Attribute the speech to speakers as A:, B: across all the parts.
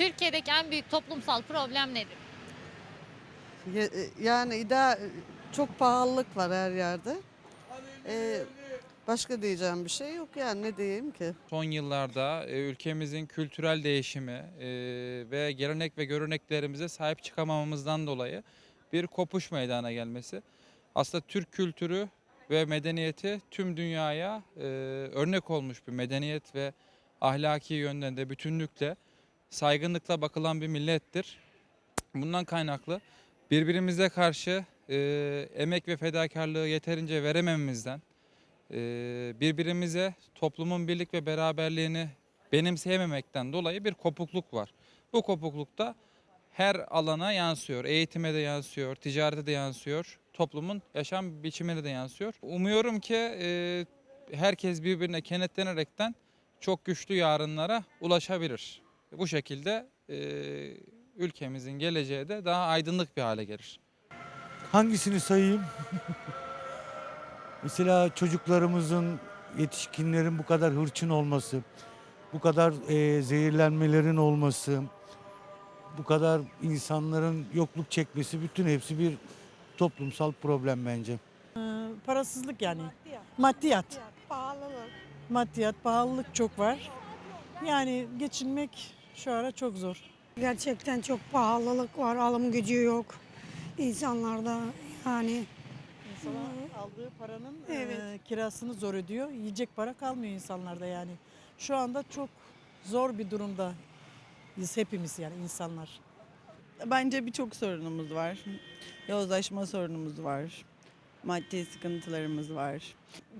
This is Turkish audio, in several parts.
A: Türkiye'deki en büyük toplumsal problem nedir?
B: E, Yani ida çok pahalılık var her yerde. Ee, başka diyeceğim bir şey yok yani ne diyeyim ki?
C: Son yıllarda e, ülkemizin kültürel değişimi e, ve gelenek ve göreneklerimize sahip çıkamamamızdan dolayı bir kopuş meydana gelmesi. Aslında Türk kültürü ve medeniyeti tüm dünyaya e, örnek olmuş bir medeniyet ve ahlaki yönden de bütünlükle saygınlıkla bakılan bir millettir. Bundan kaynaklı birbirimize karşı e, emek ve fedakarlığı yeterince veremememizden e, birbirimize toplumun birlik ve beraberliğini benimseyememekten dolayı bir kopukluk var. Bu kopuklukta her alana yansıyor. Eğitime de yansıyor, ticarete de yansıyor, toplumun yaşam biçimine de yansıyor. Umuyorum ki e, herkes birbirine kenetlenerekten çok güçlü yarınlara ulaşabilir. Bu şekilde e, ülkemizin geleceği de daha aydınlık bir hale gelir.
D: Hangisini sayayım? Mesela çocuklarımızın, yetişkinlerin bu kadar hırçın olması, bu kadar eee, zehirlenmelerin olması, bu kadar insanların yokluk çekmesi bütün hepsi bir toplumsal problem bence.
E: Parasızlık yani. Maddiyat.
F: Pahalılık.
E: Maddiyat, pahalılık çok var. Yani geçinmek şu ara çok zor.
F: Gerçekten çok pahalılık var. Alım gücü yok insanlarda. Yani
E: İnsanlar aldığı paranın
F: Evet.
E: eee, kirasını zor ödüyor. Yiyecek para kalmıyor insanlarda yani. Şu anda çok zor bir durumda biz hepimiz yani insanlar.
G: Bence birçok sorunumuz var. Yozlaşma sorunumuz var. Maddi sıkıntılarımız var.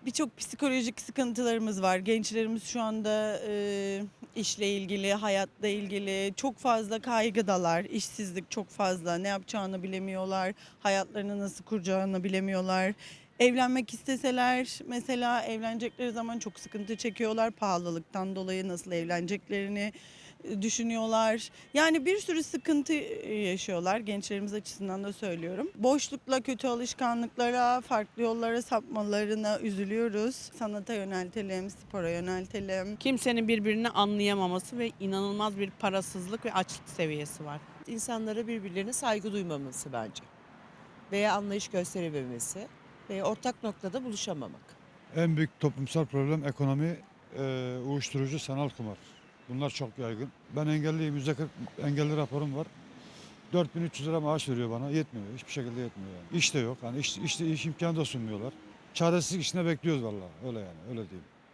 G: Birçok psikolojik sıkıntılarımız var. Gençlerimiz şu anda e, işle ilgili, hayatla ilgili çok fazla kaygıdalar. İşsizlik çok fazla. Ne yapacağını bilemiyorlar. Hayatlarını nasıl kuracağını bilemiyorlar. Evlenmek isteseler mesela evlenecekleri zaman çok sıkıntı çekiyorlar. Pahalılıktan dolayı nasıl evleneceklerini e, düşünüyorlar. Yani bir sürü sıkıntı e, yaşıyorlar gençlerimiz açısından da söylüyorum. Boşlukla kötü alışkanlıklara, farklı yollara sapmalarına üzülüyoruz. Sanata yöneltelim, spora yöneltelim.
H: Kimsenin birbirini anlayamaması ve inanılmaz bir parasızlık ve açlık seviyesi var.
I: insanlara birbirlerine saygı duymaması bence. Veya anlayış gösterememesi ortak noktada buluşamamak.
J: En büyük toplumsal problem ekonomi, e, uyuşturucu, sanal kumar. Bunlar çok yaygın. Ben engelliyim, %40 engelli raporum var. 4300 lira maaş veriyor bana, yetmiyor. Hiçbir şekilde yetmiyor yani. İş de yok, hani iş, işte iş imkanı da sunmuyorlar. Çaresizlik içinde bekliyoruz vallahi, öyle yani, öyle diyeyim.